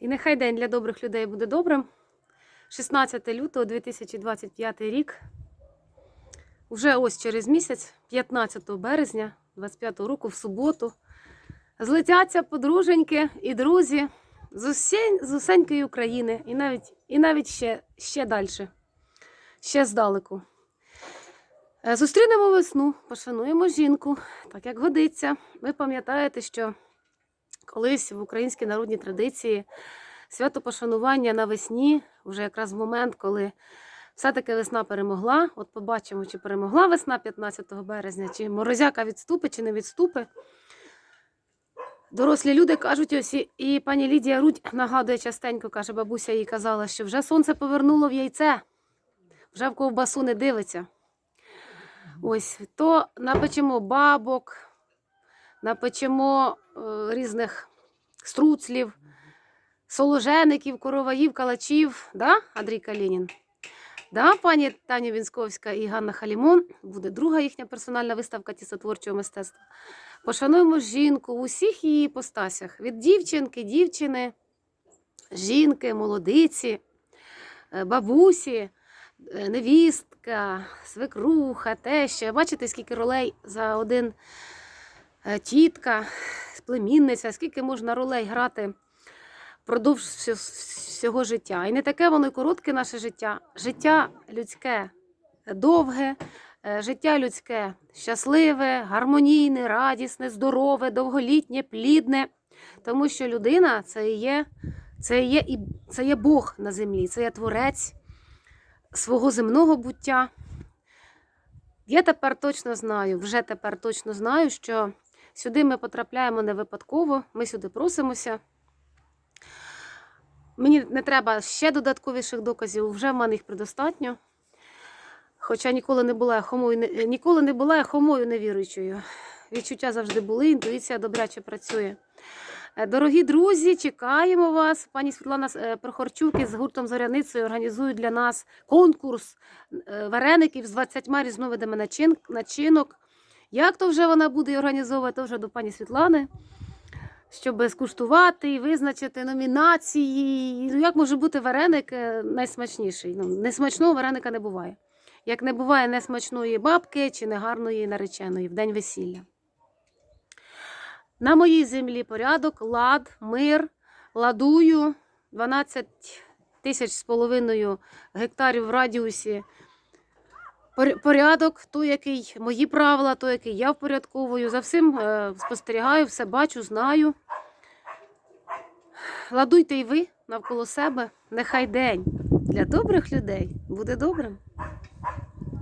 І нехай день для добрих людей буде добрим. 16 лютого 2025 рік. Уже ось через місяць, 15 березня 25 року, в суботу, злетяться подруженьки і друзі з, усі, з усенької України і навіть, і навіть ще, ще далі, ще здалеку. Е, Зустрінемо весну, пошануємо жінку, так як годиться. Ви пам'ятаєте, що колись в українській народній традиції свято пошанування навесні, вже якраз в момент, коли все-таки весна перемогла. От побачимо, чи перемогла весна 15 березня, чи морозяка відступить, чи не відступить. Дорослі люди кажуть, ось і, пані Лідія Рудь нагадує частенько, каже, бабуся їй казала, що вже сонце повернуло в яйце, вже в ковбасу не дивиться. Ось, то напечемо бабок, напечемо е, різних струцлів, соложеників, короваїв, калачів, да, Андрій Калінін? Да, пані Таня Вінсковська і Ганна Халімон. Буде друга їхня персональна виставка тісотворчого мистецтва. Пошануємо жінку в усіх її постасях: від дівчинки, дівчини, жінки, молодиці, е, бабусі, е, невістка, свекруха, теща. Бачите, скільки ролей за один тітка, племінниця, скільки можна ролей грати впродовж всього життя. І не таке воно й коротке наше життя. Життя людське довге, е, життя людське щасливе, гармонійне, радісне, здорове, довголітнє, плідне. Тому що людина це є, це є, і це є Бог на землі, це є творець свого земного буття. Я тепер точно знаю, вже тепер точно знаю, що сюди ми потрапляємо не випадково, ми сюди просимося. Мені не треба ще додатковіших доказів, вже в мене їх предостатньо. Хоча ніколи не була хомою, ніколи не була я хомою невіруючою. Відчуття завжди були, інтуїція добряче працює. Е, Дорогі друзі, чекаємо вас. Пані Світлана е, Прохорчук із гуртом Зоряницею організують для нас конкурс е, вареників з 20 різновидами начинок. Як то вже вона буде організовувати, то вже до пані Світлани щоб скуштувати і визначити номінації. Ну, як може бути вареник е, найсмачніший? Ну, несмачного вареника не буває. Як не буває несмачної бабки чи негарної нареченої в день весілля. На моїй землі порядок, лад, мир, ладую 12 тисяч з половиною гектарів в радіусі. Пор- Порядок, той, який мої правила, той, який я впорядковую. За всім е, спостерігаю, все бачу, знаю. Ладуйте й ви навколо себе. Нехай день для добрих людей буде добрим.